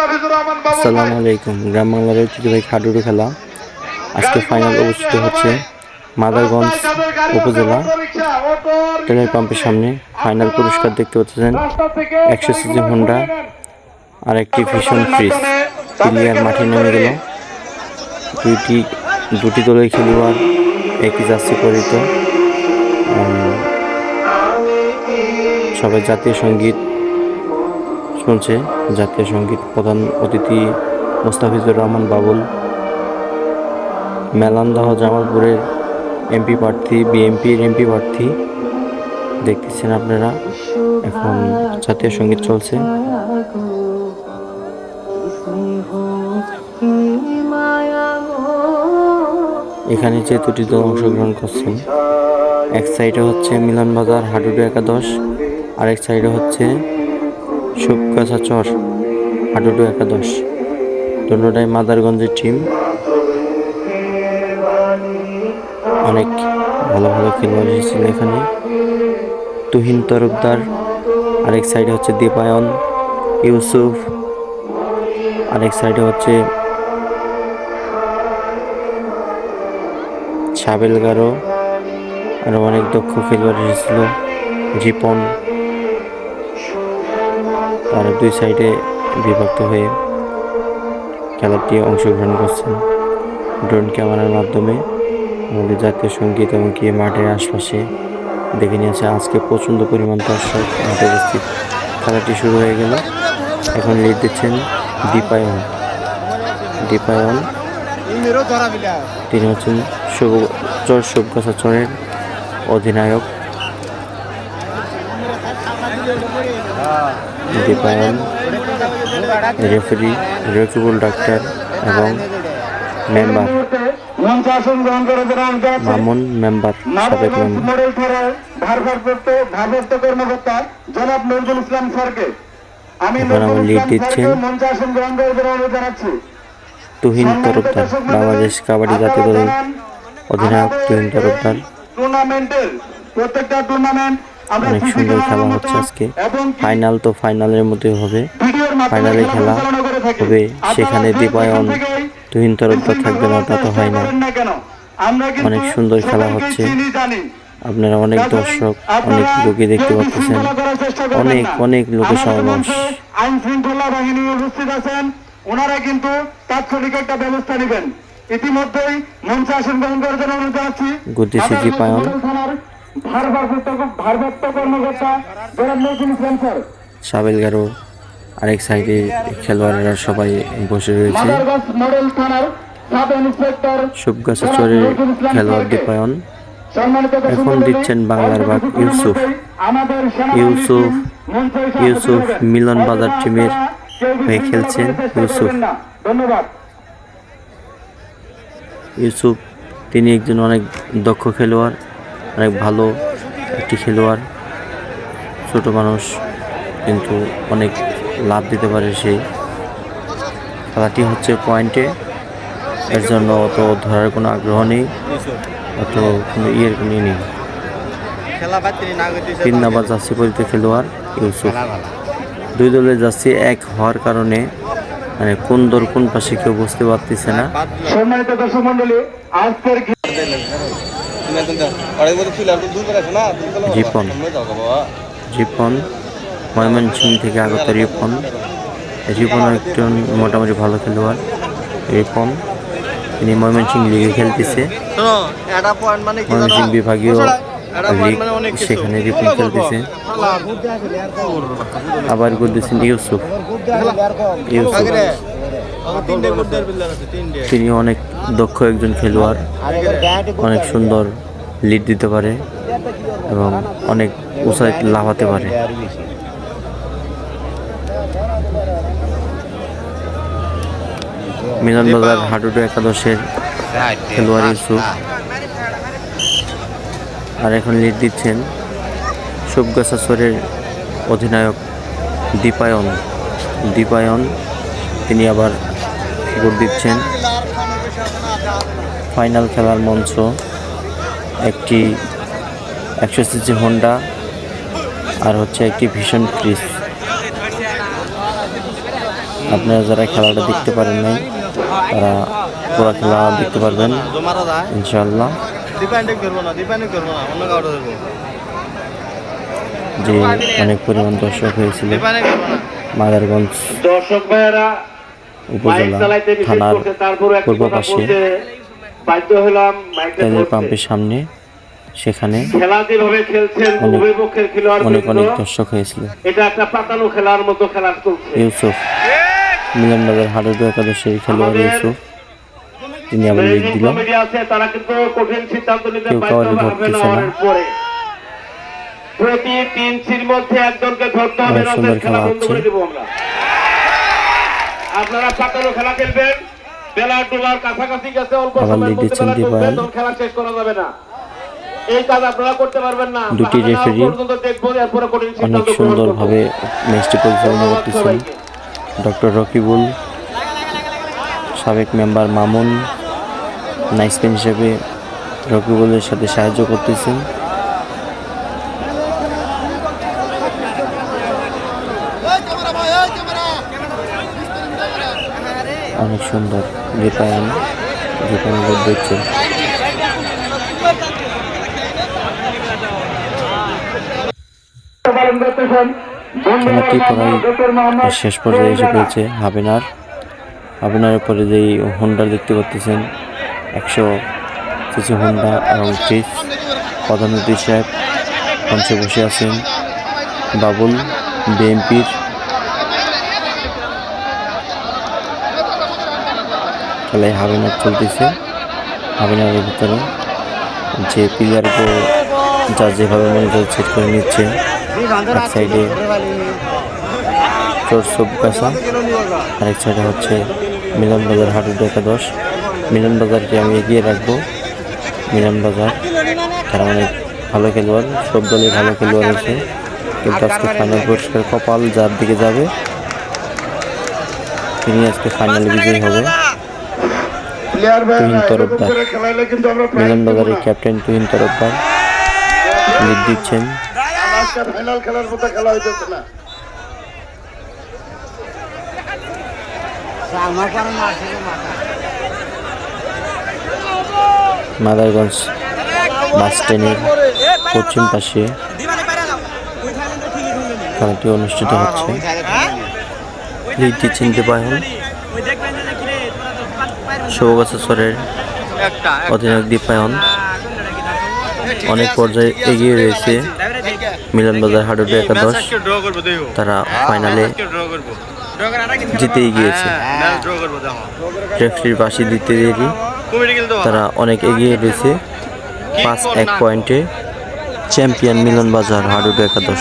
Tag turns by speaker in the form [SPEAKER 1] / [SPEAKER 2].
[SPEAKER 1] আসসালামু আলাইকুম। গ্রাম বাংলার ঐতিহ্যবাহী হাডুডু খেলা। আজকে ফাইনাল অনুষ্ঠিত হচ্ছে মাদারগঞ্জ উপজেলা। তেলের পাম্পের সামনে ফাইনাল পুরস্কার দেখতে পাচ্ছেন একশো সিজি হোন্ডা আর একটি ভীষণ ফ্রিজ প্লেয়ার মাঠে নেমে গেল। দুইটি দুটি দলের খেলোয়াড় একই জার্সি পরিত সবাই জাতীয় সংগীত শুনছে, জাতীয় সংগীত প্রধান অতিথি মোস্তাফিজুর রহমান বাবুল, মেলান্দাহ জামালপুরের এমপি প্রার্থী বিএনপির এমপি প্রার্থী দেখতেছেন আপনারা। এখন জাতীয় সংগীত চলছে। এখানে যে দুটি দল অংশগ্রহণ করছেন, এক সাইডে হচ্ছে মিলন বাজার হাডুডু একাদশ, আরেক সাইডে হচ্ছে শুকগাছা চর হাডুডু একাদশ। দুটাই মাদারগঞ্জের টিম অনেক ভালো ভালো খেলোয়াড় এসেছিল এখানে। তুহিন তরফদার, আরেক সাইডে হচ্ছে দীপায়ন, ইউসুফ, আরেক সাইডে হচ্ছে সাবেল গারো। আরও অনেক দক্ষ খেলোয়াড় এসেছিল। রিপন তারা দুই সাইডে বিভক্ত হয়ে খেলাটি অংশগ্রহণ করছেন। ড্রোন ক্যামেরার মাধ্যমে আমাদের জাতীয় সংগীত এবং কি মাঠের আশপাশে দেখে নিয়েছে, আজকে প্রচণ্ড পরিমাণ দর্শক মাঠে উপস্থিত। খেলাটি শুরু হয়ে গেল। এখন লিড দিচ্ছেন দীপায়ন। দীপায়ন। তিনি হচ্ছেন চর শুভগাছা চরের অধিনায়ক। দীপায়ন রেফারি রকিবুল ডাক্তার এবং মেম্বার। মামুন মেম্বার সাবেক
[SPEAKER 2] মডেল টুর্নামেন্টের প্রত্যেকটা টুর্নামেন্ট
[SPEAKER 1] অনেক সুন্দর খেলা হচ্ছে আজকে। ফাইনাল তো ফাইনালের মধ্যে হবে। ফাইনালে খেলা। হবে সেখানে দীপায়ন তুহিন তরফদার থাকবে না তা তো হয় না। অনেক সুন্দর খেলা হচ্ছে। আপনারা অনেক দর্শক অনেক লোকে দেখতে পাচ্ছেন। অনেক অনেক লোকের সমাবেশ
[SPEAKER 2] আইন শৃঙ্খলা বাহিনী উপস্থিত আছেন। ওনারা কিন্তু তাৎক্ষণিক একটা ব্যবস্থা নেবেন। ইতিমধ্যেই মঞ্চ আসন গ্রহণ করার জন্য অনুরোধ জানাচ্ছি।
[SPEAKER 1] গুদ্দিসি জি পায়ন।
[SPEAKER 2] থানার ভারপ্রাপ্ত ভারপ্রাপ্ত কর্মকর্তা জনাব নজরুল ইসলাম স্যার
[SPEAKER 1] সাবেল গারো আরেক সাইডে খেলোয়াড়েরা সবাই বসে রয়েছে।
[SPEAKER 2] মাদারগঞ্জ মডেল থানার সাব ইন্সপেক্টর
[SPEAKER 1] শুভগাছা চরের খেলোয়াড় দীপায়ন। এখন দিচ্ছেন বাংলার বাঘ ইউসুফ। ইউসুফ ইউসুফ মিলন বাজার টিমের হয়ে খেলছেন ইউসুফ। ইউসুফ তিনি একজন অনেক দক্ষ খেলোয়াড়। অনেক ভালো একটি খেলোয়াড়, ছোট মানুষ, কিন্তু অনেক লাভ দিতে পারে সে। খেলাটি হচ্ছে পয়েন্টে এর জন্য অত ধরার কোনো আগ্রহ নেই, অত কোনো ইয়ের কোনো নেই।
[SPEAKER 3] খেলা পাত্রী না করতেছে
[SPEAKER 1] তিন নাম্বার জার্সি পরিতে খেলোয়াড় ইউসুফ। দুই দলের জার্সি এক হওয়ার কারণে মানে কোন দল কোন পাশে কেউ বুঝতে পারতেছে না।
[SPEAKER 2] সম্মানিত দর্শক মন্ডলী আজকের
[SPEAKER 3] অনেক মতো ফিল আর দূর করে আছে না দূর করে
[SPEAKER 1] রিপন।
[SPEAKER 3] সামনে যাও গো বাবা।
[SPEAKER 1] রিপন ময়মনসিং থেকে আগত রিপন। রিপন একজন মোটামুটি ভালো খেলোয়াড়। রিপন তিনি ময়মনসিং লিগে খেলতেছে।
[SPEAKER 3] শোনো এটা পয়েন্ট মানে কি জানো?
[SPEAKER 1] ময়মনসিং বিভাগীয় লিগ
[SPEAKER 3] মানে অনেক কিছু।
[SPEAKER 1] সেখানে রিপন খেলতেছে। আবার করতেছেন ইউসুফ। ইউসুফ। তিনি অনেক দক্ষ একজন খেলোয়াড়। অনেক সুন্দর লিড দিতে পারে এবং অনেক উঁচাই লাফাতে পারে। মিলন বাজার হাডুডু একাদশের খেলোয়াড় ইউসুফ। আর এখন লিড দিচ্ছেন শুভগাছাচরের অধিনায়ক দীপায়ন। দীপায়ন, তিনি আবার গোল দিচ্ছেন। ফাইনাল খেলার মঞ্চ। একটি একশো সিসি হোন্ডা আর হচ্ছে একটি ভীষণ ফ্রিজ আপনারা যারা খেলাটা দেখতে পারেন নাই তারা পুরো খেলা দেখতে পারবেন
[SPEAKER 3] জমারা যায়
[SPEAKER 1] ইনশাআল্লাহ।
[SPEAKER 3] ডিপেন্ডিং করব না ডিপেন্ডিং করব না অন্য কাউকে দেবো।
[SPEAKER 1] যে অনেক পরিমাণ দর্শক হয়েছিল মাদারগঞ্জ
[SPEAKER 2] দর্শক ভাইয়েরা
[SPEAKER 1] উপজেলা থানার পূর্ব পাশে
[SPEAKER 2] বাধ্য হলাম
[SPEAKER 1] তেলের পাম্পের সামনে সেখানে
[SPEAKER 2] খেলা যেভাবে খেলছেন উভয় পক্ষের খেলোয়াড়
[SPEAKER 1] অনেক অনেক দর্শক হয়েছিল।
[SPEAKER 2] এটা একটা পাতানো খেলার মতো খেলা চলছে।
[SPEAKER 1] ইউসুফ মিলনবাজার হাডুডু একাদশের খেলোয়াড় ইউসুফ তিনি আবার লিড দিল
[SPEAKER 2] তারা কিন্তু কঠিন সিদ্ধান্ত নিতে বাধ্য হবে
[SPEAKER 1] না।
[SPEAKER 2] পরে। প্রতি তিন সির মধ্যে একজনকে ধরতে হবে খেলা বন্ধ করে দেবো আমরা। আপনারা পাতানো খেলা খেলবেন। বেলা ডোবার কাছাকাছি গেছে অল্প সময়ের মধ্যে বেলা ডুববে, তখন খেলা শেষ করা যাবে না। এই কাজ আপনারা করতে পারবেন
[SPEAKER 1] দুটি অনেক। সুন্দরভাবে ম্যাচটি পরিচালনা করতেছেন ডক্টর রকিবুল সাবেক মেম্বার মামুন নাইসপেন হিসেবে রকিবুলের সাথে সাহায্য করতেছেন। অনেক সুন্দর। দেখছে। শেষ পর্যায়ে এসে পেয়েছে হাবিনার। হাবিনারের পরে যেই হোন্ডা দেখতে পাচ্ছেন, একশো সিসি হোন্ডা এবং ফ্রিজ প্রধান অতিথি সাহেব মঞ্চে বসে আছেন। বাবুল, বিএনপির খেলায় হাবিনার চলতেছে হাবিনারের ভিতরে। যে প্লেয়ারকে যা যেভাবে মনে সেট করে নিচ্ছে, এক সাইডে চোর সবকাসা আরেক সাইডে হচ্ছে মিলন বাজার হাটুর একাদশ। মিলন বাজারকে আমি এগিয়ে রাখব। মিলন বাজার তারা অনেক ভালো খেলোয়াড়, সব দলে ভালো খেলোয়াড় আছে। কিন্তু আজকে ফাইনাল পুরস্কার কপাল যার দিকে যাবে, তিনি আজকে ফাইনাল বিজয়ী হবে।
[SPEAKER 2] পাবো
[SPEAKER 1] বাজারের
[SPEAKER 2] না।
[SPEAKER 1] ক্যাপ্টেন তুহিন তরফদার। লিড দিচ্ছেন।
[SPEAKER 2] ফাইনাল খেলার মতো খেলা হইতেছে না।
[SPEAKER 1] মাদারগঞ্জ বাস স্ট্যান্ডের পশ্চিম পাশে খেলাটি অনুষ্ঠিত হচ্ছে। লিডটি চিনতে পারেন শুভগাছাচরের অধিনায়ক দীপায়ন। অনেক পর্যায়ে এগিয়ে রয়েছে মিলনবাজার হাডুডু একাদশ। তারা ফাইনালে
[SPEAKER 3] করব।
[SPEAKER 1] জিতেই গিয়েছে।
[SPEAKER 3] ম্যাচ ড্র
[SPEAKER 1] রেফারির পাশে দিতে দেরি। তারা অনেক এগিয়ে রয়েছে। পাঁচ এক পয়েন্টে চ্যাম্পিয়ন মিলনবাজার হাডুডু একাদশ।